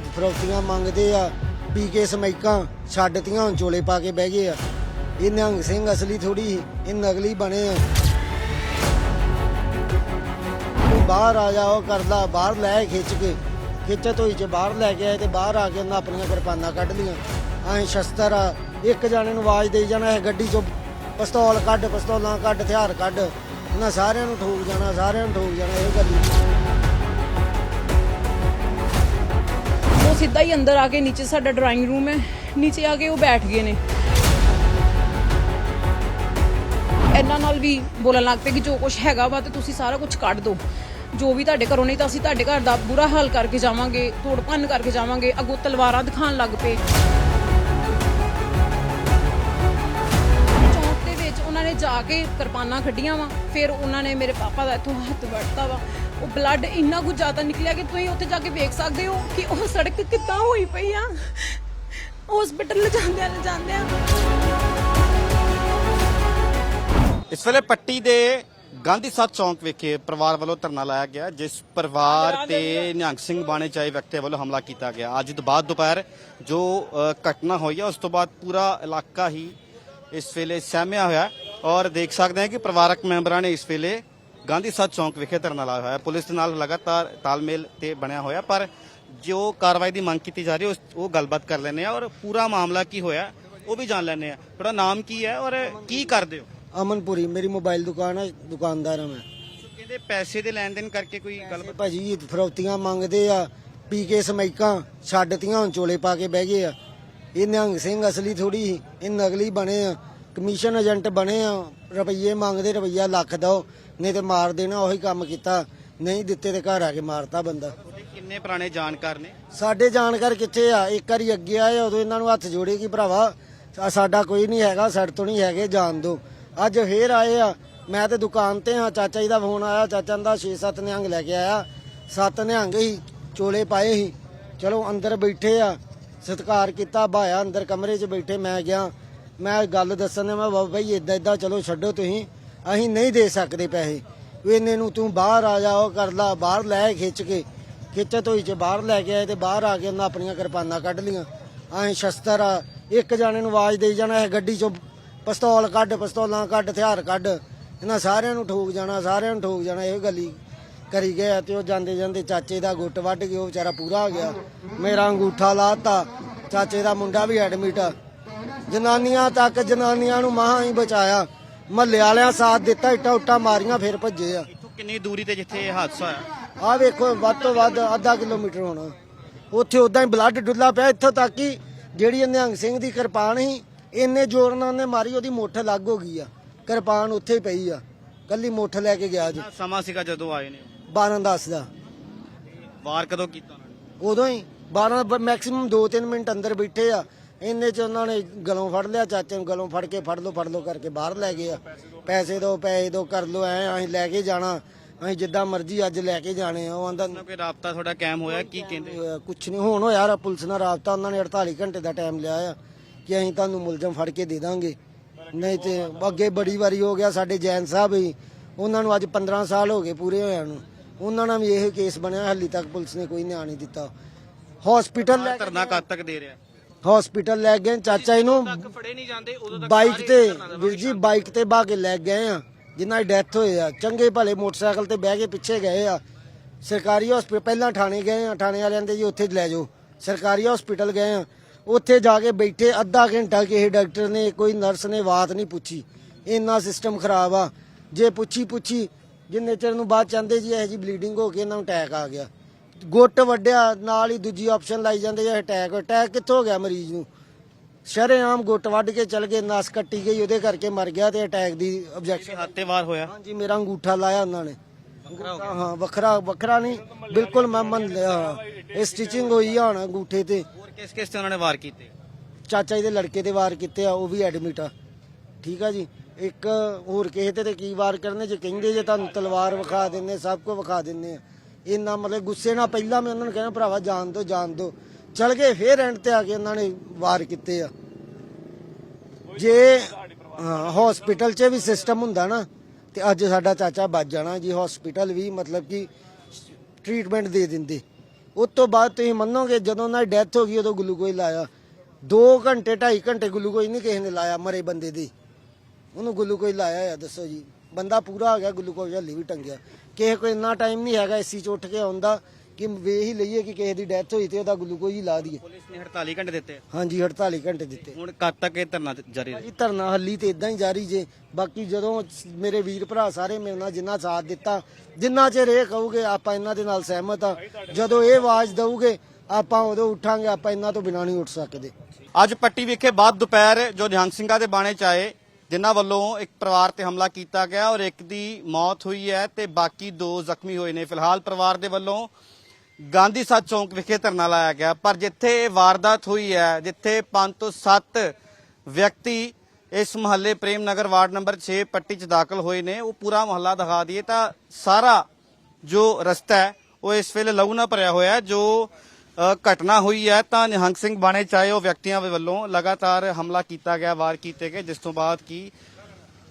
ਭਾਜੀ ਫਰੋਤੀਆਂ ਮੰਗਦੇ ਆ, ਪੀ ਕੇ ਸਮੈਕਾਂ ਛੱਡਤੀਆਂ, ਹੁਣ ਚੋਲੇ ਪਾ ਕੇ ਬਹਿ ਗਏ ਆ। ਇਹ ਨਿਹੰਗ ਸਿੰਘ ਅਸਲੀ ਥੋੜੀ ਇਹ ਨਕਲੀ ਬਣੇ ਆ। ਬਾਹਰ ਆ ਜਾ, ਉਹ ਕਰਦਾ, ਬਾਹਰ ਲੈ ਖਿੱਚ ਕੇ। ਖਿੱਚ ਧੋਈ ਚ ਬਾਹਰ ਲੈ ਕੇ ਆਏ ਤੇ ਬਾਹਰ ਆ ਕੇ ਉਹਨਾਂ ਆਪਣੀਆਂ ਕਿਰਪਾਨਾਂ ਕੱਢ ਲੀਆਂ ਐਂ ਸ਼ਸਤਰ ਆ, ਇੱਕ ਜਾਣੇ ਨੂੰ ਆਵਾਜ਼ ਦੇਈ ਜਾਣਾ, ਇਹ ਗੱਡੀ ਚੋਂ ਪਿਸਤੌਲ ਕੱਢ, ਪਿਸਤੌਲਾਂ ਕੱਢ, ਹਥਿਆਰ ਕੱਢ। ਉਹਨਾਂ ਸਾਰਿਆਂ ਨੂੰ ਠੋਕ ਜਾਣਾ, ਸਾਰਿਆਂ ਨੂੰ ਠੋਕ ਜਾਣਾ, ਇਹ ਗੱਲ ਉਹ ਸਿੱਧਾ ਹੀ ਅੰਦਰ ਆ ਕੇ ਨੀਚੇ ਸਾਡਾ ਡਰਾਇੰਗ ਰੂਮ ਹੈ। ਨੀਚੇ ਆ ਕੇ ਉਹ ਬੈਠ ਗਏ ਨੇ। ਇਹਨਾਂ ਨਾਲ ਵੀ ਬੋਲਣ ਲੱਗ ਪਏ ਕਿ ਜੋ ਕੁਝ ਹੈਗਾ ਵਾ ਤੇ ਤੁਸੀਂ ਸਾਰਾ ਕੁਝ ਕੱਢ ਦਿਓ। ਜੋ ਵੀ ਤੁਹਾਡੇ ਘਰੋਂ ਨਹੀਂ ਤਾਂ ਅਸੀਂ ਤੁਹਾਡੇ ਘਰ ਦਾ ਬੁਰਾ ਹਾਲ ਕਰਕੇ ਜਾਵਾਂਗੇ ਤੋੜ ਭੰਨ ਕਰਕੇ ਜਾਵਾਂਗੇ, ਅੱਗੋਂ ਤਲਵਾਰਾਂ ਦਿਖਾਉਣ ਲੱਗ ਪਏ। ਚੌਂਕ ਦੇ ਵਿੱਚ ਉਹਨਾਂ ਨੇ ਜਾ ਕੇ ਕਿਰਪਾਨਾਂ ਕੱਢੀਆਂ ਵਾ, ਫਿਰ ਉਹਨਾਂ ਨੇ ਮੇਰੇ ਪਾਪਾ ਦਾ ਇੱਥੋਂ ਹੱਥ ਵੜਤਾ ਵਾ। ਉਹ ਬਲੱਡ ਇੰਨਾ ਕੁ ਜ਼ਿਆਦਾ ਨਿਕਲਿਆ ਕਿ ਤੁਸੀਂ ਉੱਥੇ ਜਾ ਕੇ ਵੇਖ ਸਕਦੇ ਹੋ ਕਿ ਉਹ ਸੜਕ ਕਿੱਦਾਂ ਹੋਈ ਪਈ ਆ। ਹਸਪੀਟਲ ਲਿਜਾਂਦੇ ਆ ਲਿਜਾਂਦੇ ਆ ਇਸ ਵੇਲੇ ਪੱਟੀ ਦੇ ਗਾਂਧੀ ਸਾਧ ਚੌਂਕ ਵਿਖੇ ਪਰਿਵਾਰ ਵੱਲੋਂ ਧਰਨਾ ਲਾਇਆ ਗਿਆ ਜਿਸ ਪਰਿਵਾਰ ਤੇ ਨਿਹੰਗ ਸਿੰਘ ਬਾਣੇ ਚਾਹੇ ਵਿਅਕਤੀ ਵੱਲੋਂ ਹਮਲਾ ਕੀਤਾ ਗਿਆ। ਅੱਜ ਤੋਂ ਬਾਅਦ ਦੁਪਹਿਰ ਜੋ ਅ, ਘਟਨਾ ਹੋਈ ਹੈ ਉਸ ਤੋਂ ਬਾਅਦ ਪੂਰਾ ਇਲਾਕਾ ਹੀ ਇਸ ਵੇਲੇ ਸਹਿਮਿਆ ਹੋਇਆ ਹੈ। ਔਰ ਦੇਖ ਸਕਦੇ ਹਾਂ ਕਿ ਪਰਿਵਾਰਕ ਮੈਂਬਰਾਂ ਨੇ ਇਸ ਵੇਲੇ ਗਾਂਧੀ ਸਾਧ ਚੌਂਕ ਵਿਖੇ ਧਰਨਾ ਲਾਇਆ ਹੋਇਆ। ਹੈ ਪੁਲਿਸ ਦੇ ਨਾਲ ਲਗਾਤਾਰ ਤਾਲਮੇਲ ਤੇ ਬਣਿਆ ਹੋਇਆ ਪਰ ਜੋ ਕਾਰਵਾਈ ਦੀ ਮੰਗ ਕੀਤੀ ਜਾ ਰਹੀ ਹੈ ਉਸ- ਉਹ ਗੱਲਬਾਤ ਕਰ ਲੈਂਦੇ ਆ ਔਰ ਪੂਰਾ ਮਾਮਲਾ ਕੀ ਹੋਇਆ ਉਹ ਵੀ ਜਾਣ ਲੈਂਦੇ ਆ ਤੁਹਾਡਾ ਨਾਮ ਕੀ ਹੈ ਔਰ ਕੀ ਕਰਦੇ ਹੋ? ਅਮਨਪੁਰੀ ਮੇਰੀ ਮੋਬਾਈਲ ਦੁਕਾਨ ਹੈ ਦੁਕਾਨਦਾਰ ਹਾਂ ਮੈਂ। ਕਹਿੰਦੇ ਪੈਸੇ ਦੇ ਲੈਣ ਦੇਣ ਕਰਕੇ ਕੋਈ ਗੱਲ ਇਹ ਭਾਜੀ ਫਰੋਤੀਆਂ ਮੰਗਦੇ ਆ ਪੀ ਕੇ ਸਮੈਕਾਂ ਛੱਡਤੀਆਂ ਹੁਣ ਚੋਲੇ ਪਾ ਕੇ ਬਹਿ ਗਏ ਆ। ਇਹ ਨਿਹੰਗ ਸਿੰਘ ਅਸਲੀ ਥੋੜੀ ਇਹ ਨਕਲੀ ਬਣੇ ਆ। ਕਮਿਸ਼ਨ ਏਜੰਟ ਬਣੇ ਆ ਰੁਪਈਏ ਮੰਗਦੇ ਰੁਪਈਆ ਲੱਖ ਦੋ ਨਹੀਂ ਤੇ ਮਾਰ ਦੇਣਾ ਉਹੀ ਕੰਮ ਕੀਤਾ। ਨਹੀਂ ਦਿੱਤੇ ਤੇ ਘਰ ਆ ਕੇ ਮਾਰਤਾ ਬੰਦਾ। ਉਹਦੇ ਕਿੰਨੇ ਪੁਰਾਣੇ ਜਾਣਕਾਰ ਨੇ? ਸਾਡੇ ਜਾਣਕਾਰ ਕਿੱਥੇ ਆ? ਇੱਕ ਵਾਰੀ ਅੱਗੇ ਆਏ ਉਦੋਂ ਇਹਨਾਂ ਨੂੰ ਹੱਥ ਜੋੜੇ ਕਿ ਭਰਾਵਾ ਸਾਡਾ ਕੋਈ ਨਹੀਂ ਹੈਗਾ ਸਾਡੇ ਤੋਂ ਨਹੀਂ ਹੈਗੇ ਜਾਣ ਦੋ। ਅੱਜ ਫੇਰ ਆਏ ਆ। ਮੈਂ ਤੇ ਦੁਕਾਨ ਤੇ ਆ ਚਾਚਾ ਜੀ ਦਾ ਫੋਨ ਆਇਆ ਚਾਚਾ ਦਾ 6-7 ਨਿਹੰਗ ਲੈ ਕੇ ਆਇਆ। ਸੱਤ ਨਿਹੰਗ ਹੀ ਚੋਲੇ ਪਾਏ ਸੀ ਚਲੋ ਅੰਦਰ ਬੈਠੇ ਆ ਸਤਿਕਾਰ ਕੀਤਾ ਬਾਇਆ ਅੰਦਰ ਕਮਰੇ 'ਚ ਬੈਠੇ ਮੈਂ ਗਿਆ। ਮੈਂ ਗੱਲ ਦੱਸਣ ਦੇ ਮੈਂ ਬਾਬਾ ਜੀ ਇਦਾਂ ਇਦਾਂ ਚਲੋ ਛੱਡੋ ਤੁਸੀਂ, ਅਸੀਂ ਨਹੀਂ ਦੇ ਸਕਦੇ ਪੈਸੇ। ਵੀ ਇਹਨੇ ਨੂੰ ਤੂੰ ਬਾਹਰ ਆ ਜਾ, ਉਹ ਕਰ ਲਾ, ਬਾਹਰ ਲੈ ਖਿੱਚ ਕੇ ਖਿੱਚ ਹੋਈ ਚ ਬਾਹਰ ਲੈ ਕੇ ਆਏ ਤੇ ਬਾਹਰ ਆ ਕੇ ਉਹਨਾਂ ਆਪਣੀਆਂ ਕਿਰਪਾਨਾਂ ਕੱਢ ਲੀਆਂ ਅਸੀਂ ਸ਼ਸਤਰ ਆ, ਇੱਕ ਜਾਣੇ ਨੂੰ ਆਵਾਜ਼ ਦੇਈ ਜਾਣਾ, ਇਹ ਗੱਡੀ ਚੋਂ ਪਿਸਤੌਲ ਕੱਢ, ਪਿਸਤੌਲਾਂ ਕੱਢ, ਹਥਿਆਰ ਕੱਢ, ਇਹਨਾਂ ਸਾਰਿਆਂ ਨੂੰ ਠੋਕ ਜਾਣਾ, ਸਾਰਿਆਂ ਨੂੰ ਠੋਕ ਜਾਣਾ, ਇਹ ਗਲੀ ਕਰੀ ਗਏ ਤੇ ਉਹ ਜਾਂਦੇ ਜਾਂਦੇ ਚਾਚੇ ਦਾ ਗੁੱਟ ਵੱਢ ਕੇ ਉਹ ਵਿਚਾਰਾ ਪੂਰਾ ਹੋ ਗਿਆ। ਮੇਰਾ ਅੰਗੂਠਾ ਲਾਤਾ, ਚਾਚੇ ਦਾ ਮੁੰਡਾ ਵੀ ਐਡਮਿਟ ਆ। ਜਨਾਨੀਆਂ ਤੱਕ ਜਨਾਨੀਆਂ ਨੂੰ ਮਹਾ ਹੀ ਬਚਾਇਆ। ਮਹੱਲੇ ਵਾਲਿਆਂ ਸਾਥ ਦਿੱਤਾ ਇੱਟਾਂ ਉੱਟਾਂ ਮਾਰੀਆਂ ਫਿਰ ਭੱਜੇ ਆ। ਇੱਥੋਂ ਕਿੰਨੀ ਦੂਰੀ ਤੇ ਜਿੱਥੇ ਇਹ ਹਾਦਸਾ ਹੋਇਆ? ਆ ਵੇਖੋ ਵੱਧ ਤੋਂ ਵੱਧ ਅੱਧਾ ਕਿਲੋਮੀਟਰ ਹੋਣਾ। ਉੱਥੇ ਉਦਾਂ ਹੀ ਬਲੱਡ ਡੁੱਲਾ ਪਿਆ ਇੱਥੋਂ ਤੱਕ ਕਿ ਜਿਹੜੀ ਨਿਹੰਗ ਸਿੰਘ ਦੀ ਕਿਰਪਾਨ ਸੀ ਇੰਨੇ ਜ਼ੋਰ ਨਾਲ ਉਹਨੇ ਮਾਰੀ ਉਹਦੀ ਮੁੱਠ ਲੱਗ ਹੋ ਗਈ ਆ। ਕਿਰਪਾਨ ਉੱਥੇ ਹੀ ਪਈ ਆ। ਕੱਲੀ ਮੁੱਠ ਲੈ ਕੇ ਗਿਆ ਜੀ। ਸਮਾਂ ਸੀਗਾ ਜਦੋਂ ਆਏ ਨੇ? 12 10 ਦਾ। ਵਾਰ ਕਦੋਂ ਕੀਤਾ ਉਹਨਾਂ ਨੇ? ਉਦੋਂ ਹੀ 12 ਮੈਕਸਿਮਮ 2-3 ਮਿੰਟ ਅੰਦਰ ਬੈਠੇ ਆ। ਇੰਨੇ ਚ ਉਹਨਾਂ ਨੇ ਗਲੋਂ ਫੜ ਲਿਆ ਚਾਚੇ ਨੂੰ ਗਲੋਂ ਫੜ ਕੇ ਫੜ ਲੋ ਫੜ ਲੋ ਕਰਕੇ ਬਾਹਰ ਲੈ ਗਏ ਆ। ਪੈਸੇ ਦੋ ਪੈਸੇ ਦੋ ਕਰ ਲੋ ਐ ਅਸੀਂ ਲੈ ਕੇ ਜਾਣਾ। ਅਸੀਂ ਜਿੱਦਾਂ ਮਰਜ਼ੀ ਅੱਜ ਲੈ ਕੇ ਜਾਣੇ ਆ ਉਹ ਆਂਦਾ ਉਹਨਾਂ ਕੋਈ ਰਾਬਤਾ ਤੁਹਾਡਾ ਕਾਇਮ ਹੋਇਆ ਕੀ ਕਹਿੰਦੇ? ਕੁਛ ਨਹੀਂ ਹੁਣ ਹੋਇਆ ਰਾ ਪੁਲਿਸ ਨਾਲ ਰਾਬਤਾ ਉਹਨਾਂ ਨੇ 48 ਘੰਟੇ ਦਾ ਟਾਈਮ ਲਿਆ ਆ ਕਿ ਅਸੀਂ ਤੁਹਾਨੂੰ ਮੁਲਜ਼ਮ ਫੜ ਕੇ ਦੇ ਦਾਂਗੇ। ਨਹੀਂ ਤੇ ਅੱਗੇ ਬੜੀ ਵਾਰੀ ਹੋ ਗਿਆ ਸਾਡੇ ਜੈਨ ਸਾਹਿਬ ਹੀ ਉਹਨਾਂ ਨੂੰ ਅੱਜ 15 ਸਾਲ ਹੋ ਗਏ ਪੂਰੇ ਹੋਇਆਂ ਨੂੰ। ਉਹਨਾਂ ਨਾਲ ਵੀ ਇਹ ਕੇਸ ਬਣਿਆ ਹਾਲੀ ਤੱਕ ਪੁਲਿਸ ਨੇ ਕੋਈ ਨਿਆਂ ਨਹੀਂ ਦਿੱਤਾ। ਹਸਪੀਟਲ ਲੈ ਧਰਨਾ ਕਦ ਤੱਕ ਦੇ ਰਿਹਾ। ਹਸਪੀਟਲ ਲੈ ਗਏ ਚਾਚਾ ਜੀ ਨੂੰ। ਫੜੇ ਨਹੀਂ ਜਾਂਦੇ ਉਦੋਂ ਬਾਈਕ ਤੇ ਵੀਰ ਜੀ ਬਾਈਕ ਤੇ ਬਾ ਕੇ ਲੈ ਗਏ ਆ ਜਿਨ੍ਹਾਂ ਦੀ ਡੈਥ ਹੋਈ ਆ। ਚੰਗੇ ਭਲੇ ਮੋਟਰਸਾਈਕਲ ਤੇ ਬਹਿ ਕੇ ਪਿੱਛੇ ਗਏ ਆ। ਸਰਕਾਰੀ ਹਸਪੀਟਲ ਪਹਿਲਾਂ ਥਾਣੇ ਗਏ ਆ ਥਾਣੇ ਵਾਲਿਆਂ ਦੇ ਜੀ ਉੱਥੇ ਲੈ ਜਾਓ। ਸਰਕਾਰੀ ਹਸਪੀਟਲ ਗਏ ਆ। ਉੱਥੇ ਜਾ ਕੇ ਬੈਠੇ ਅੱਧਾ ਘੰਟਾ ਕਿਸੇ ਡਾਕਟਰ ਨੇ ਕੋਈ ਨਰਸ ਨੇ ਬਾਤ ਨਹੀਂ ਪੁੱਛੀ। ਇੰਨਾ ਸਿਸਟਮ ਖਰਾਬ ਆ। ਜੇ ਪੁੱਛੀ ਪੁੱਛੀ ਜਿੰਨੇ ਚਿਰ ਨੂੰ ਬਾਅਦ ਚਾਹੁੰਦੇ ਜੀ ਇਹ ਜੀ ਬਲੀਡਿੰਗ ਹੋ ਕੇ ਇਹਨਾਂ ਨੂੰ ਅਟੈਕ ਆ ਗਿਆ। ਗੁੱਟ ਵੱਡਿਆ ਨਾਲ ਹੀ ਦੂਜੀ ਆਪਸ਼ਨ ਲਾਈ ਜਾਂਦੇ ਜੀ ਅਟੈਕ ਅਟੈਕ ਕਿੱਥੋਂ ਹੋ ਗਿਆ ਮਰੀਜ਼ ਨੂੰ? ਸ਼ਰੇਆਮ ਗੁੱਟ ਵੱਢ ਕੇ ਚਲ ਗਏ ਨਸ ਕੱਟੀ ਗਈ ਉਹਦੇ ਕਰਕੇ ਮਰ ਗਿਆ ਤੇ ਅਟੈਕ ਦੀ ਆਬਜੈਕਸ਼ਨ ਹੱਥੇ ਵਾਰ ਹੋਇਆ? ਹਾਂਜੀ ਮੇਰਾ ਅੰਗੂਠਾ ਲਾਇਆ ਉਹਨਾਂ ਨੇ। ਹਾਂ ਵੱਖਰਾ ਵੱਖਰਾ ਨਹੀਂ ਬਿਲਕੁਲ ਮੈਂ ਮੰਨ ਲਿਆ। ਇਹ ਸਟਿਚਿੰਗ ਹੋਈ ਆ ਹੁਣ ਅੰਗੂਠੇ ਤੇ। ਹੋਰ ਕਿਸ ਕਿਸ ਤੇ ਉਹਨਾਂ ਨੇ ਵਾਰ ਕੀਤੇ? ਚਾਚਾ ਜੀ ਦੇ ਲੜਕੇ ਦੇ ਵਾਰ ਕੀਤੇ ਆ ਉਹ ਵੀ ਐਡਮਿਟ ਆ। ਠੀਕ ਆ ਜੀ? ਇੱਕ ਹੋਰ ਕਿਸੇ ਤੇ ਤੇ ਕੀ ਵਾਰ ਕਰਨੇ? ਜੇ ਕਹਿੰਦੇ ਜੇ ਤੁਹਾਨੂੰ ਤਲਵਾਰ ਵਿਖਾ ਦਿੰਨੇ ਸਭ ਕੁਝ ਵਿਖਾ ਦਿੰਨੇ ਆ। ਇੰਨਾ ਮਤਲਬ ਗੁੱਸੇ ਨਾਲ ਪਹਿਲਾਂ ਮੈਂ ਉਹਨਾਂ ਨੂੰ ਕਹਿਣਾ ਭਰਾਵਾ ਜਾਣ ਦੋ ਜਾਣ ਦੋ ਚਲ ਗਏ, ਫੇਰ ਐਂਡ ਤੇ ਆ ਕੇ ਉਹਨਾਂ ਨੇ ਵਾਰ ਕੀਤੇ ਆ। ਜੇ ਹਸਪੀਟਲ 'ਚ ਵੀ ਸਿਸਟਮ ਹੁੰਦਾ ਨਾ, ਤੇ ਅੱਜ ਸਾਡਾ ਚਾਚਾ ਬਚ ਜਾਣਾ ਜੀ ਹਸਪੀਟਲ ਵੀ ਮਤਲਬ ਕਿ ਟ੍ਰੀਟਮੈਂਟ ਦੇ ਦਿੰਦੇ। ਉਸ ਤੋਂ ਬਾਅਦ ਤੁਸੀਂ ਮੰਨੋਗੇ, ਜਦੋਂ ਉਹਨਾਂ ਦੀ ਡੈਥ ਹੋ ਗਈ, ਉਦੋਂ ਗਲੂਕੋਜ਼ ਲਾਇਆ। 2 ਘੰਟੇ 2.5 ਘੰਟੇ ਗਲੂਕੋਜ਼ ਨਹੀਂ ਕਿਸੇ ਨੇ ਲਾਇਆ ਮਰੇ ਬੰਦੇ ਦੀ। ਉਹਨੂੰ ਗਲੂਕੋਜ਼ ਲਾਇਆ ਆ, ਦੱਸੋ ਜੀ। ਬੰਦਾ ਪੂਰਾ ਹੋ ਗਿਆ ਗਲੂਕੋਜ਼ ਹੱਲੀ ਵੀ ਟੰਗਿਆ। ਕਿਸੇ ਕੋਲ ਇੰਨਾ ਟਾਈਮ ਨਹੀਂ ਹੈਗਾ ਏਸੀ ਚ ਉੱਠ ਕੇ ਆਉਂਦਾ ਕਿ ਵੇਖ ਹੀ ਲਈਏ ਕਿ ਕਿਸੇ ਦੀ ਡੈਥ ਹੋਈ ਤੇ ਉਹਦਾ ਗਲੂਕੋਜ਼ ਹੀ ਲਾ ਦਈਏ। ਪੁਲਿਸ ਨੇ 48 ਘੰਟੇ ਦਿੱਤੇ। ਹਾਂਜੀ 48 ਘੰਟੇ ਦਿੱਤੇ। ਹੁਣ ਕਦ ਤੱਕ ਇਹ ਧਰਨਾ ਜਾਰੀ ਰਹੇ? ਭਾਜੀ ਧਰਨਾ ਹੱਲੀ ਤੇ ਇਦਾਂ ਹੀ ਜਾਰੀ ਜੇ। ਬਾਕੀ ਜਦੋਂ ਮੇਰੇ ਵੀਰ ਭਰਾ ਸਾਰੇ ਮੇਰੇ ਨਾਲ ਜਿੰਨਾ ਸਾਥ ਦਿੱਤਾ ਜਿੰਨਾ ਚਿਰ ਇਹ ਕਹੋਗੇ ਆਪਾਂ ਇਹਨਾਂ ਦੇ ਨਾਲ ਸਹਿਮਤ ਆ। ਜਦੋਂ ਇਹ ਆਵਾਜ਼ ਦਊਗੇ ਆਪਾਂ ਉਦੋਂ ਉੱਠਾਂਗੇ ਆਪਾਂ ਇਹਨਾਂ ਤੋਂ ਬਿਨਾਂ ਨਹੀਂ ਉੱਠ ਸਕਦੇ। ਅੱਜ ਪੱਟੀ ਵਿਖੇ ਬਾਅਦ ਦੁਪਹਿਰ ਜੋ ਨਿਹੰਗ ਸਿੰਘਾਂ ਦੇ ਬਾਣੇ ਚ ਆਏ ਜਿਨ੍ਹਾਂ ਵੱਲੋਂ ਇੱਕ ਪਰਿਵਾਰ ਤੇ ਹਮਲਾ ਕੀਤਾ ਗਿਆ ਔਰ ਇੱਕ ਦੀ ਮੌਤ ਹੋਈ ਹੈ ਤੇ ਬਾਕੀ ਦੋ ਜ਼ਖਮੀ ਹੋਏ ਨੇ। ਫਿਲਹਾਲ ਪਰਿਵਾਰ ਦੇ ਵੱਲੋਂ ਗਾਂਧੀ ਸੱਤ ਚੌਂਕ ਵਿਖੇ ਧਰਨਾ ਲਾਇਆ ਗਿਆ। ਪਰ ਜਿੱਥੇ ਇਹ ਵਾਰਦਾਤ ਹੋਈ ਹੈ, ਜਿੱਥੇ 5 ਤੋਂ 7 ਵਿਅਕਤੀ ਇਸ ਮੁਹੱਲੇ ਪ੍ਰੇਮ ਨਗਰ ਵਾਰਡ ਨੰਬਰ 6 ਪੱਟੀ ਚ ਦਾਖਲ ਹੋਏ ਨੇ, ਉਹ ਪੂਰਾ ਮੁਹੱਲਾ ਦਿਖਾ ਦਈਏ ਤਾਂ ਸਾਰਾ ਜੋ ਰਸਤਾ ਹੈ, ਉਹ ਇਸ ਵੇਲੇ ਲਹੂ ਨਾਲ ਭਰਿਆ ਹੋਇਆ ਹੈ, ਜੋ ਘਟਨਾ ਹੋਈ ਹੈ ਤਾਂ ਨਿਹੰਗ ਸਿੰਘ ਬਾਣੇ ਚਾਹੇ ਉਹ ਵਿਅਕਤੀਆਂ ਵੱਲੋਂ ਲਗਾਤਾਰ ਹਮਲਾ ਕੀਤਾ ਗਿਆ, ਵਾਰ ਕੀਤੇ ਗਏ, ਜਿਸ ਤੋਂ ਬਾਅਦ ਕੀ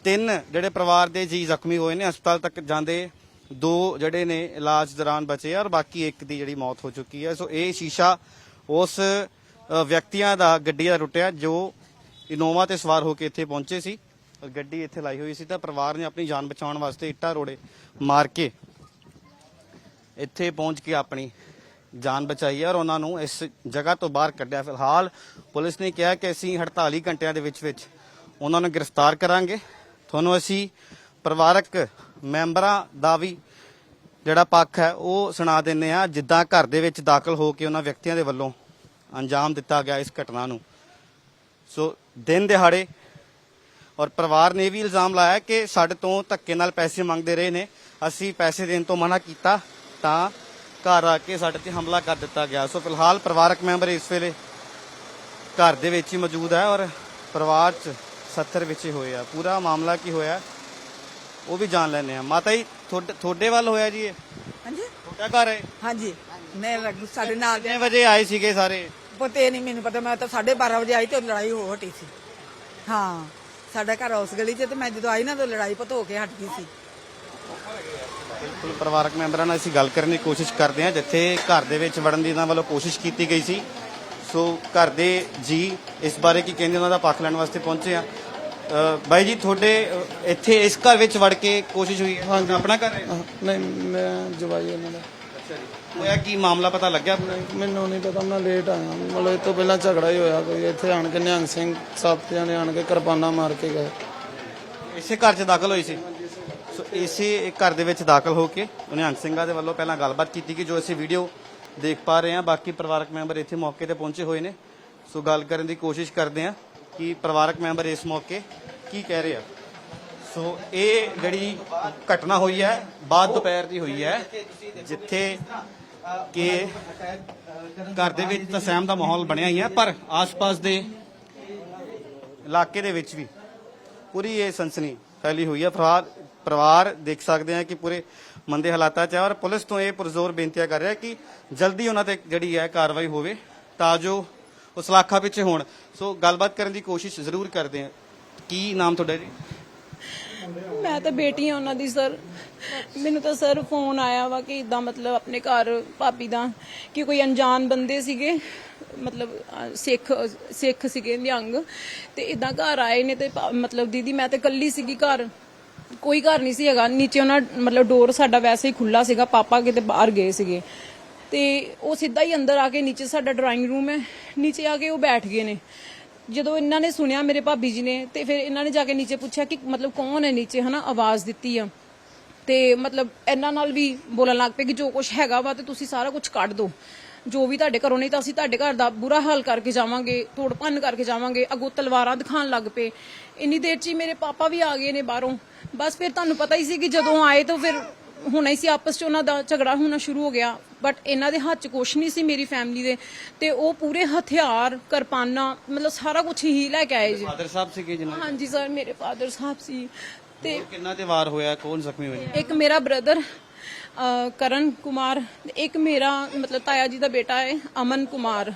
ਤਿੰਨ ਜਿਹੜੇ ਪਰਿਵਾਰ ਦੇ ਜੀ ਜ਼ਖਮੀ ਹੋਏ ਨੇ, ਹਸਪਤਾਲ ਤੱਕ ਜਾਂਦੇ ਦੋ ਜਿਹੜੇ ਨੇ ਇਲਾਜ ਦੌਰਾਨ ਬਚੇ ਔਰ ਬਾਕੀ ਇੱਕ ਦੀ ਜਿਹੜੀ ਮੌਤ ਹੋ ਚੁੱਕੀ ਹੈ। ਸੋ ਇਹ ਸ਼ੀਸ਼ਾ ਉਸ ਵਿਅਕਤੀਆਂ ਦਾ ਗੱਡੀ ਦਾ ਟੁੱਟਿਆ ਜੋ ਇਨੋਵਾ ਤੇ ਸਵਾਰ ਹੋ ਕੇ ਇੱਥੇ ਪਹੁੰਚੇ ਸੀ ਔਰ ਗੱਡੀ ਇੱਥੇ ਲਾਈ ਹੋਈ ਸੀ ਤਾਂ ਪਰਿਵਾਰ ਨੇ ਆਪਣੀ ਜਾਨ ਬਚਾਉਣ ਵਾਸਤੇ ਇੱਟਾਂ ਰੋੜੇ ਮਾਰ ਕੇ ਇੱਥੇ ਪਹੁੰਚ ਕੇ ਆਪਣੀ ਜਾਨ ਬਚਾਈ ਹੈ ਔਰ ਉਹਨਾਂ ਨੂੰ ਇਸ ਜਗ੍ਹਾ ਤੋਂ ਬਾਹਰ ਕੱਢਿਆ। ਫਿਲਹਾਲ ਪੁਲਿਸ ਨੇ ਕਿਹਾ ਕਿ ਅਸੀਂ 48 ਘੰਟਿਆਂ ਦੇ ਵਿੱਚ ਵਿੱਚ ਉਹਨਾਂ ਨੂੰ ਗ੍ਰਿਫਤਾਰ ਕਰਾਂਗੇ। ਤੁਹਾਨੂੰ ਅਸੀਂ ਪਰਿਵਾਰਕ ਮੈਂਬਰਾਂ ਦਾ ਵੀ ਜਿਹੜਾ ਪੱਖ ਹੈ, ਉਹ ਸੁਣਾ ਦਿੰਨੇ ਆ ਜਿੱਦਾਂ ਘਰ ਦੇ ਵਿੱਚ ਦਾਖਲ ਹੋ ਕੇ ਉਹਨਾਂ ਵਿਅਕਤੀਆਂ ਦੇ ਵੱਲੋਂ ਅੰਜਾਮ ਦਿੱਤਾ ਗਿਆ ਇਸ ਘਟਨਾ ਨੂੰ। ਸੋ ਦਿਨ ਦਿਹਾੜੇ ਔਰ ਪਰਿਵਾਰ ਨੇ ਇਹ ਵੀ ਇਲਜ਼ਾਮ ਲਾਇਆ ਕਿ ਸਾਡੇ ਤੋਂ ਧੱਕੇ ਨਾਲ ਪੈਸੇ ਮੰਗਦੇ ਰਹੇ ਨੇ। ਅਸੀਂ ਪੈਸੇ ਦੇਣ ਤੋਂ ਮਨਾ ਕੀਤਾ ਤਾਂ ਘਰ ਆ ਕੇ ਸਾਡੇ ਤੇ ਹਮਲਾ ਕਰ ਦਿੱਤਾ ਗਿਆ। ਸੋ ਫਿਲਹਾਲ ਪਰਿਵਾਰਕ ਮੈਂਬਰ ਇਸ ਵੇਲੇ ਘਰ ਦੇ ਵਿੱਚ ਹੀ ਮੌਜੂਦ ਹੈ ਔਰ ਪਰਿਵਾਰ 'ਚ 70 ਵਿੱਚ ਹੀ ਹੋਏ ਆ। ਪੂਰਾ ਮਾਮਲਾ ਕੀ ਹੋਇਆ ਉਹ ਵੀ ਜਾਣ ਲੈਣੇ ਆ ਮਾਤਾ ਜੀ ਤੁਹਾਡੇ ਤੁਹਾਡੇ ਵੱਲ ਹੋਇਆ ਜੀ ਇਹ? ਹਾਂਜੀ। ਤੁਹਾਡਾ ਘਰ ਹੈ? ਹਾਂਜੀ। ਮੈਂ ਲੱਗ ਸਾਡੇ ਨਾਲ ਕਿੰਨੇ ਵਜੇ ਆਏ ਸੀਗੇ ਸਾਰੇ? ਪਤੇ ਨਹੀਂ ਮੈਨੂੰ ਪਤਾ ਮੈਂ ਤਾਂ 12:30 ਵਜੇ ਆਈ ਤੇ ਲੜਾਈ ਹੋ ਹਟੀ ਸੀ। ਹਾਂ ਸਾਡਾ ਘਰ ਉਸ ਗਲੀ 'ਚ ਤੇ ਮੈਂ ਜਦੋਂ ਆਈ ਨਾ ਤਾਂ ਲੜਾਈ ਪਤ ਹੋ ਕੇ ਹਟ ਗਈ ਸੀ। ਬਿਲਕੁਲ ਪਰਿਵਾਰਕ ਮੈਂਬਰਾਂ ਨਾਲ ਅਸੀਂ ਗੱਲ ਕਰਨ ਦੀ ਕੋਸ਼ਿਸ਼ ਕਰਦੇ ਹਾਂ। ਜਿੱਥੇ ਘਰ ਦੇ ਵਿੱਚ ਵੜਨ ਦੀ ਇਹਨਾਂ ਵੱਲੋਂ ਕੋਸ਼ਿਸ਼ ਕੀਤੀ ਗਈ ਸੀ। ਸੋ ਘਰ ਦੇ ਜੀ ਇਸ ਬਾਰੇ ਕੀ ਕਹਿੰਦੇ ਉਹਨਾਂ ਦਾ ਪੱਖ ਲੈਣ ਵਾਸਤੇ ਪਹੁੰਚੇ ਆ ਬਾਈ ਜੀ ਤੁਹਾਡੇ ਇੱਥੇ ਇਸ ਘਰ ਵਿੱਚ ਵੜ ਕੇ ਕੋਸ਼ਿਸ਼ ਹੋਈ। ਹੈ ਆਪਣਾ ਘਰ ਹੈ? ਨਹੀਂ ਮੈਂ ਜਵਾਈ ਉਹਨਾਂ ਦਾ ਹੋਇਆ ਕੀ? ਮਾਮਲਾ ਪਤਾ ਲੱਗਿਆ ਮੈਨੂੰ ਨਹੀਂ ਪਤਾ ਮੈਂ ਲੇਟ ਆਇਆ ਮਤਲਬ ਇਹ ਤੋਂ ਪਹਿਲਾਂ ਝਗੜਾ ਹੀ ਹੋਇਆ ਕੋਈ। ਇੱਥੇ ਆਣ ਕੇ ਨਿਹੰਗ ਸਿੰਘ ਸੱਤ ਜਣੇ ਆਣ ਕੇ ਕਿਰਪਾਨਾਂ ਮਾਰ ਕੇ ਗਏ। ਇਸੇ ਘਰ 'ਚ ਦਾਖਲ ਹੋਈ ਸੀ? ਸੋ ਇਸੇ ਘਰ ਦੇ ਵਿੱਚ ਦਾਖਲ ਹੋ ਕੇ ਨਿਹੰਗ ਸਿੰਘਾਂ ਦੇ ਵੱਲੋਂ ਪਹਿਲਾਂ ਗੱਲਬਾਤ ਕੀਤੀ ਕਿ ਜੋ ਅਸੀਂ ਵੀਡੀਓ ਦੇਖ ਪਾ ਰਹੇ ਹਾਂ, ਬਾਕੀ ਪਰਿਵਾਰਕ ਮੈਂਬਰ ਇੱਥੇ ਮੌਕੇ ਤੇ ਪਹੁੰਚੇ ਹੋਏ ਨੇ। ਸੋ ਗੱਲ ਕਰਨ ਦੀ ਕੋਸ਼ਿਸ਼ ਕਰਦੇ ਹਾਂ ਕਿ ਪਰਿਵਾਰਕ ਮੈਂਬਰ ਇਸ ਮੌਕੇ ਕੀ ਕਹਿ ਰਹੇ ਆ। ਸੋ ਇਹ ਜਿਹੜੀ ਘਟਨਾ ਹੋਈ ਹੈ, ਬਾਅਦ ਦੁਪਹਿਰ ਦੀ ਹੋਈ ਹੈ, ਜਿੱਥੇ ਕਿ ਘਰ ਦੇ ਵਿੱਚ ਤਾਂ ਸਹਿਮ ਦਾ ਮਾਹੌਲ ਬਣਿਆ ਹੀ ਹੈ ਪਰ ਆਸ-ਪਾਸ ਦੇ ਇਲਾਕੇ ਦੇ ਵਿੱਚ ਵੀ ਪੂਰੀ ਇਹ ਸਨਸਨੀ ਫੈਲੀ ਹੋਈ ਹੈ ਫਰਾਰ ਪਰਿਵਾਰ ਦੇਖ ਸਕਦੇ ਆ ਕਿ ਪੂਰੇ ਮੰਦੇ ਹਾਲਾਤਾਂ 'ਚ ਹੈ ਔਰ ਪੁਲਿਸ ਤੋਂ ਇਹ ਪੁਰਜ਼ੋਰ ਬੇਨਤੀਆਂ ਕਰ ਰਿਹਾ ਕਿ ਜਲਦੀ ਉਹਨਾਂ ਤੇ ਜਿਹੜੀ ਹੈ ਕਾਰਵਾਈ ਹੋਵੇ ਤਾਂ ਜੋ ਉਹ ਸਲਾਖਾਂ ਪਿੱਛੇ ਹੋਣ। ਸੋ ਗੱਲਬਾਤ ਕਰਨ ਦੀ ਕੋਸ਼ਿਸ਼ ਜ਼ਰੂਰ ਕਰਦੇ ਆ ਕੀ ਨਾਮ ਤੁਹਾਡਾ ਜੀ? ਮੈਂ ਤਾਂ ਬੇਟੀ ਆ ਉਹਨਾਂ ਦੀ, ਸਰ। ਮੈਨੂੰ ਤਾਂ, ਸਰ, ਫੋਨ ਆਇਆ ਵਾ ਕਿ ਇਦਾਂ ਮਤਲਬ ਆਪਣੇ ਘਰ ਭਾਬੀ ਦਾ ਕਿ ਕੋਈ ਅਣਜਾਣ ਬੰਦੇ ਸੀਗੇ, ਮਤਲਬ ਸਿੱਖ ਸਿੱਖ ਸੀਗੇ ਨਿਹੰਗ। ਤੇ ਇਦਾਂ ਘਰ ਆਏ ਨੇ ਤੇ ਮਤਲਬ ਦੀਦੀ, ਮੈਂ ਤੇ ਕੱਲੀ ਸੀਗੀ ਘਰ। ਕੋਈ ਘਰ ਨਹੀਂ ਸੀ ਹੈਗਾ। ਨੀਚੇ ਉਹਨਾਂ, ਮਤਲਬ ਡੋਰ ਸਾਡਾ ਵੈਸੇ ਹੀ ਖੁੱਲਾ ਸੀਗਾ। ਪਾਪਾ ਕਿਤੇ ਬਾਹਰ ਗਏ ਸੀਗੇ। ਤੇ ਉਹ ਸਿੱਧਾ ਹੀ ਅੰਦਰ ਆ ਕੇ ਨੀਚੇ ਸਾਡਾ ਡਰਾਇੰਗ ਰੂਮ ਹੈ। ਨੀਚੇ ਆ ਕੇ ਉਹ ਬੈਠ ਗਏ ਨੇ। ਜਦੋਂ ਇਹਨਾਂ ਨੇ ਸੁਣਿਆ ਮੇਰੇ ਭਾਬੀ ਜੀ ਨੇ ਤੇ ਫਿਰ ਇਹਨਾਂ ਨੇ ਜਾ ਕੇ ਨੀਚੇ ਪੁੱਛਿਆ ਕਿ ਮਤਲਬ ਕੌਣ ਹੈ ਨੀਚੇ, ਹਨਾ, ਆਵਾਜ਼ ਦਿੱਤੀ ਆ। ਤੇ ਮਤਲਬ ਇਹਨਾਂ ਨਾਲ ਵੀ ਬੋਲਣ ਲੱਗ ਪਏ ਕਿ ਜੋ ਕੁਝ ਹੈਗਾ ਵਾ ਤੇ ਤੁਸੀਂ ਸਾਰਾ ਕੁਝ ਕੱਢ ਦਿਓ ਜੋ ਵੀ ਤੁਹਾਡੇ ਘਰੋਂ ਨਹੀਂ ਤਾਂ ਅਸੀਂ ਤੁਹਾਡੇ ਘਰ ਦਾ ਬੁਰਾ ਹਾਲ ਕਰਕੇ ਜਾਵਾਂਗੇ ਤੋੜ ਭੰਨ ਕਰਕੇ ਜਾਵਾਂਗੇ ਅਗੋ ਤਲਵਾਰਾਂ ਦਿਖਾਣ ਲੱਗ ਪਏ। ਇੰਨੀ ਦੇਰ ਚ ਹੀ ਮੇਰੇ ਪਾਪਾ ਵੀ ਆ ਗਏ ਨੇ ਬਾਹਰੋਂ। ਬਸ ਫਿਰ ਤੁਹਾਨੂੰ ਪਤਾ ਹੀ ਸੀ ਕਿ ਜਦੋਂ ਆਏ ਤਾਂ ਫਿਰ ਹੁਣੇ ਹੀ ਸੀ ਆਪਸ ਚ ਉਹਨਾਂ ਦਾ ਝਗੜਾ ਹੋਣਾ ਸ਼ੁਰੂ ਹੋ ਗਿਆ। ਬਟ ਇਹਨਾਂ ਦੇ ਹੱਥ ਚ ਕੁਛ ਨਹੀਂ ਸੀ ਮੇਰੀ ਫੈਮਿਲੀ ਦੇ। ਤੇ ਉਹ ਪੂਰੇ ਹਥਿਆਰ ਕਿਰਪਾਨਾਂ ਮਤਲਬ ਸਾਰਾ ਕੁਝ ਹੀ ਲੈ ਕੇ ਆਏ ਜੀ। ਫਾਦਰ ਸਾਹਿਬ ਸੀਗੇ ਜਿਹਨਾਂ ਹਾਂਜੀ ਸਰ ਮੇਰੇ ਫਾਦਰ ਸਾਹਿਬ ਸੀ। ਤੇ ਕਿੰਨਾ ਤੇ ਵਾਰ ਹੋਇਆ? ਕੌਣ ਜ਼ਖਮੀ ਹੋਏ ਇੱਕ ਮੇਰਾ ਬ੍ਰਦਰ ਕਰਨ ਕੁਮਾਰ, ਇੱਕ ਮੇਰਾ ਮਤਲਬ ਤਾਇਆ ਜੀ ਦਾ ਬੇਟਾ ਹੈ, ਅਮਨ ਕੁਮਾਰ।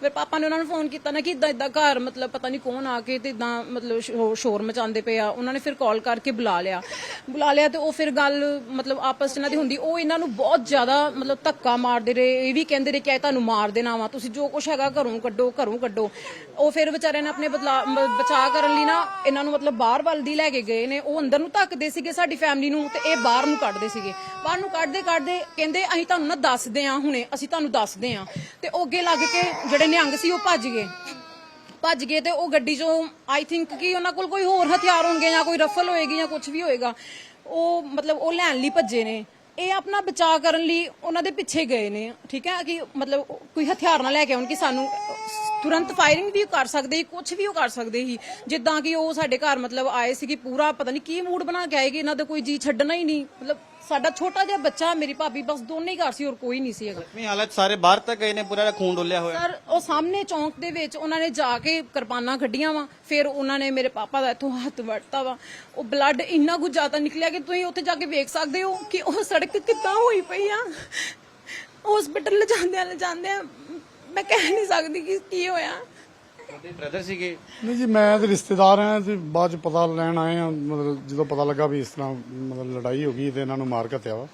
ਫਿਰ ਪਾਪਾ ਨੇ ਉਹਨਾਂ ਨੂੰ ਫੋਨ ਕੀਤਾ ਨਾ ਕਿ ਇਦਾਂ ਇਦਾਂ ਘਰ ਮਤਲਬ ਪਤਾ ਨਹੀਂ ਕੌਣ ਆ ਕੇ ਤੇ ਇਦਾਂ ਮਤਲਬ ਸ਼ੋ- ਸ਼ੋਰ ਮਚਾਉਂਦੇ ਪਏ ਆ। ਉਹਨਾਂ ਨੇ ਫਿਰ ਕਾਲ ਕਰਕੇ ਬੁਲਾ ਲਿਆ। ਬੁਲਾ ਲਿਆ ਤੇ ਉਹ ਫਿਰ ਗੱਲ ਮਤਲਬ ਆਪਸ ਚ ਇਹਨਾਂ ਦੀ ਹੁੰਦੀ। ਉਹ ਇਹਨਾਂ ਨੂੰ ਬਹੁਤ ਜ਼ਿਆਦਾ ਮਤਲਬ ਧੱਕਾ ਮਾਰਦੇ ਰਹੇ। ਇਹ ਵੀ ਕਹਿੰਦੇ ਰਹੇ ਕਿ ਇਹ ਤੁਹਾਨੂੰ ਮਾਰ ਦੇਣਾ ਵਾ। ਤੁਸੀਂ ਜੋ ਕੁਛ ਹੈਗਾ ਘਰੋਂ ਕੱਢੋ ਘਰੋਂ ਕੱਢੋ। ਉਹ ਫਿਰ ਵਿਚਾਰਿਆਂ ਨੇ ਆਪਣੇ ਬਦਲਾ ਮ- ਬਚਾਅ ਕਰਨ ਲਈ ਨਾ ਇਹਨਾਂ ਨੂੰ ਮਤਲਬ ਬਾਹਰ ਵੱਲ ਦੀ ਲੈ ਕੇ ਗਏ ਨੇ। ਉਹ ਅੰਦਰ ਨੂੰ ਧੱਕਦੇ ਸੀਗੇ ਸਾਡੀ ਫੈਮਿਲੀ ਨੂੰ ਤੇ ਇਹ ਬਾਹਰ ਨੂੰ ਕੱਢਦੇ ਸੀਗੇ। ਬਾਹਰ ਨੂੰ ਕੱਢਦੇ ਕੱਢਦੇ ਕਹਿੰਦੇ ਅਸੀਂ ਤੁਹਾਨੂੰ ਨਾ ਦੱਸਦੇ ਆ ਹੁਣੇ, ਅਸੀਂ ਤੁਹਾਨੂੰ ਦੱਸਦੇ ਆ ਤੇ ਉਹ ਅੱਗੇ ਲੱਗ ਕੇ ਜਿਹੜੇ ਨਿਹੰਗ ਸੀ ਉਹ ਭੱਜ ਗਏ। ਭੱਜ ਗਏ ਤੇ ਉਹ ਗੱਡੀ ਚੋਂ ਆਈ ਥਿੰਕ ਕਿ ਉਹਨਾਂ ਕੋਲ ਕੋਈ ਹੋਰ ਹਥਿਆਰ ਹੋਣਗੇ ਜਾਂ ਕੋਈ ਰਫਲ ਹੋਏਗੀ ਜਾਂ ਕੁਝ ਵੀ ਹੋਏਗਾ, ਉਹ ਮਤਲਬ ਉਹ ਲੈਣ ਲਈ ਭੱਜੇ ਨੇ। ਇਹ ਆਪਣਾ ਬਚਾਅ ਕਰਨ ਲਈ ਉਹਨਾਂ ਦੇ ਪਿੱਛੇ ਗਏ ਨੇ, ਠੀਕ ਹੈ? ਕਿ ਮਤਲਬ ਕੋਈ ਹਥਿਆਰ ਨਾ ਲੈ ਕੇ ਆਉਣ ਕਿ ਸਾਨੂੰ ਤੁਰੰਤ ਫਾਇਰਿੰਗ ਵੀ ਕਰ ਸਕਦੇ ਸੀ ਕੁਝ ਵੀ ਉਹ ਕਰ ਸਕਦੇ ਸੀ। ਜਿੱਦਾਂ ਕਿ ਉਹ ਸਾਡੇ ਘਰ ਮਤਲਬ ਆਏ ਸੀ ਕਿ ਪੂਰਾ ਪਤਾ ਨਹੀਂ ਕੀ ਮੂਡ ਬਣਾ ਕੇ ਆਏ ਕਿ ਇਹਨਾਂ ਦਾ ਕੋਈ ਜੀ ਛੱਡਣਾ ਹੀ ਨਹੀਂ, ਮਤਲਬ ਸਾਡਾ ਛੋਟਾ ਜਿਹਾ ਬੱਚਾ ਮੇਰੀ ਭਾਬੀ ਬਸ ਦੋਨੇ ਹੀ ਘਰ ਸੀ ਹੋਰ ਕੋਈ ਨਹੀਂ ਸੀ ਹੈਗਾ। ਜ਼ਖਮੀ ਹਾਲਤ ਸਾਰੇ ਬਾਹਰ ਤੱਕ ਗਏ ਨੇ ਪੂਰਾ ਖੂਨ ਡੁੱਲਿਆ ਹੋਇਆ। ਸਰ ਉਹ ਸਾਹਮਣੇ ਚੌਂਕ ਦੇ ਵਿੱਚ ਉਹਨਾਂ ਨੇ ਜਾ ਕੇ ਕਿਰਪਾਨਾਂ ਕੱਢੀਆਂ ਵਾ ਫਿਰ ਉਹਨਾਂ ਨੇ ਮੇਰੇ ਪਾਪਾ ਦਾ ਇੱਥੋਂ ਹੱਥ ਵੜਤਾ ਵਾ। ਉਹ ਬਲੱਡ ਇੰਨਾ ਕੁ ਜ਼ਿਆਦਾ ਨਿਕਲਿਆ ਕਿ ਤੁਸੀਂ ਉੱਥੇ ਜਾ ਕੇ ਵੇਖ ਸਕਦੇ ਹੋ ਕਿ ਉਹ ਸੜਕ ਕਿੱਦਾਂ ਹੋਈ ਪਈ ਆ। ਹਸਪੀਟਲ ਲਿਜਾਂਦਿਆਂ ਲਿਜਾਂਦਿਆਂ ਮੈਂ ਕਹਿ ਨਹੀਂ ਸਕਦੀ ਕਿ ਕੀ ਹੋਇਆ। ਤੁਹਾਡੇ ਬ੍ਰਦਰ ਸੀਗੇ? ਨਹੀਂ ਜੀ ਮੈਂ ਤੇ ਰਿਸ਼ਤੇਦਾਰ ਹਾਂ ਤੇ ਬਾਅਦ ਚ ਪਤਾ ਲੈਣ ਆਏ ਆ ਮਤਲਬ ਜਦੋਂ ਪਤਾ ਲੱਗਾ ਵੀ ਇਸ ਤਰ੍ਹਾਂ ਮਤਲਬ ਲੜਾਈ ਹੋ ਗਈ ਤੇ ਇਹਨਾਂ ਨੂੰ ਮਾਰ ਘੱਤਿਆ ਵਾ।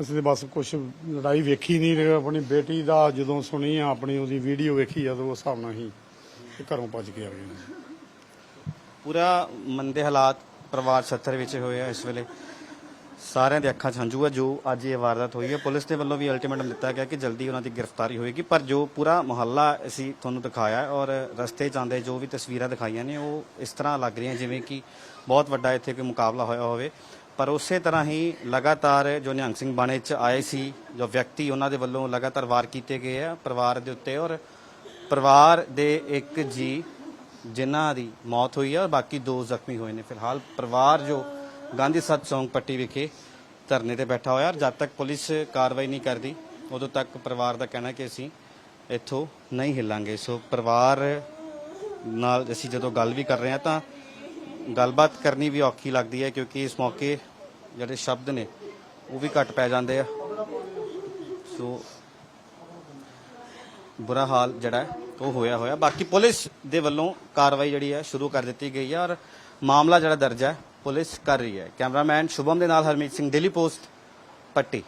ਅਸੀਂ ਤੇ ਬਸ ਕੁਝ ਲੜਾਈ ਵੇਖੀ ਨਹੀਂ ਆਪਣੀ ਬੇਟੀ ਦਾ ਜਦੋਂ ਸੁਣੀ ਆ ਆਪਣੀ ਉਹਦੀ ਵੀਡੀਓ ਵੇਖੀ ਆ ਤਾਂ ਉਸ ਹਿਸਾਬ ਨਾਲ ਹੀ ਤੇ ਘਰੋਂ ਭੱਜ ਕੇ ਆ ਗਏ ਪੂਰਾ ਮੰਦੇ ਹਾਲਾਤ ਪਰਿਵਾਰ ਛੱਤਰ ਵਿੱਚ ਹੋਏ ਆ ਇਸ ਵੇਲੇ। ਸਾਰਿਆਂ ਦੇ ਅੱਖਾਂ 'ਚ ਹੰਝੂ ਆ, ਜੋ ਅੱਜ ਇਹ ਵਾਰਦਾਤ ਹੋਈ ਹੈ, ਪੁਲਿਸ ਦੇ ਵੱਲੋਂ ਵੀ ਅਲਟੀਮੇਟਮ ਦਿੱਤਾ ਗਿਆ ਕਿ ਜਲਦੀ ਉਹਨਾਂ ਦੀ ਗ੍ਰਿਫਤਾਰੀ ਹੋਏਗੀ, ਪਰ ਜੋ ਪੂਰਾ ਮੁਹੱਲਾ ਅਸੀਂ ਤੁਹਾਨੂੰ ਦਿਖਾਇਆ ਔਰ ਰਸਤੇ 'ਚ ਆਉਂਦੇ ਜੋ ਵੀ ਤਸਵੀਰਾਂ ਦਿਖਾਈਆਂ ਨੇ, ਉਹ ਇਸ ਤਰ੍ਹਾਂ ਲੱਗ ਰਹੀਆਂ ਜਿਵੇਂ ਕਿ ਬਹੁਤ ਵੱਡਾ ਇੱਥੇ ਕੋਈ ਮੁਕਾਬਲਾ ਹੋਇਆ ਹੋਵੇ। ਪਰ ਉਸੇ ਤਰ੍ਹਾਂ ਹੀ ਲਗਾਤਾਰ ਜੋ ਨਿਹੰਗ ਸਿੰਘ ਬਾਣੇ 'ਚ ਆਏ ਸੀ, ਜੋ ਵਿਅਕਤੀ ਉਹਨਾਂ ਦੇ ਵੱਲੋਂ ਲਗਾਤਾਰ ਵਾਰ ਕੀਤੇ ਗਏ ਆ ਪਰਿਵਾਰ ਦੇ ਉੱਤੇ ਔਰ ਪਰਿਵਾਰ ਦੇ ਇੱਕ ਜੀ, ਜਿਨ੍ਹਾਂ ਦੀ ਮੌਤ ਹੋਈ ਹੈ ਔਰ ਬਾਕੀ ਦੋ ਜ਼ਖਮੀ ਹੋਏ ਨੇ। ਫਿਲਹਾਲ ਪਰਿਵਾਰ ਜੋ ਗਾਂਧੀ ਸੱਤ ਚੌਂਕ ਪੱਟੀ ਵਿਖੇ ਧਰਨੇ ਤੇ ਬੈਠਾ ਹੋਇਆ ਔਰ ਜਦ ਤੱਕ ਪੁਲਿਸ ਕਾਰਵਾਈ ਨਹੀਂ ਕਰਦੀ, ਉਦੋਂ ਤੱਕ ਪਰਿਵਾਰ ਦਾ ਕਹਿਣਾ ਕਿ ਅਸੀਂ ਇੱਥੋਂ ਨਹੀਂ ਹਿੱਲਾਂਗੇ। ਸੋ ਪਰਿਵਾਰ ਨਾਲ ਅਸੀਂ ਜਦੋਂ ਗੱਲ ਵੀ ਕਰ ਰਹੇ ਹਾਂ ਤਾਂ ਗੱਲਬਾਤ ਕਰਨੀ ਵੀ ਔਖੀ ਲੱਗਦੀ ਹੈ ਕਿਉਂਕਿ ਇਸ ਮੌਕੇ ਜਿਹੜੇ ਸ਼ਬਦ ਨੇ, ਉਹ ਵੀ ਘੱਟ ਪੈ ਜਾਂਦੇ ਆ। ਸੋ ਬੁਰਾ ਹਾਲ ਜਿਹੜਾ ਉਹ ਹੋਇਆ ਹੋਇਆ। ਬਾਕੀ ਪੁਲਿਸ ਦੇ ਵੱਲੋਂ ਕਾਰਵਾਈ ਜਿਹੜੀ ਹੈ, ਸ਼ੁਰੂ ਕਰ ਦਿੱਤੀ ਗਈ ਹੈ ਔਰ ਮਾਮਲਾ ਜਿਹੜਾ ਦਰਜ ਹੈ ਪੁਲਿਸ ਕਰ ਰਹੀ ਹੈ। ਕੈਮਰਾਮੈਨ ਸ਼ੁਭਮ ਦੇ ਨਾਲ ਹਰਮੀਤ ਸਿੰਘ ਦਿੱਲੀ ਪੋਸਟ ਪੱਟੀ।